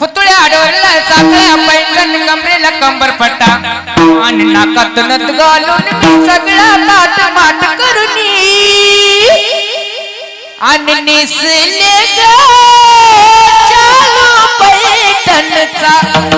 पुतळ्या आढळला साखळ्या पैंगण कमरेला कंबरपट्टा आणि नाकात नत घालून मी सगळा लाट माट करून आणि निसले पैठणचा.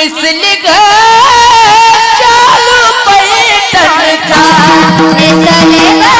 मुस्लिम चालू पैठण का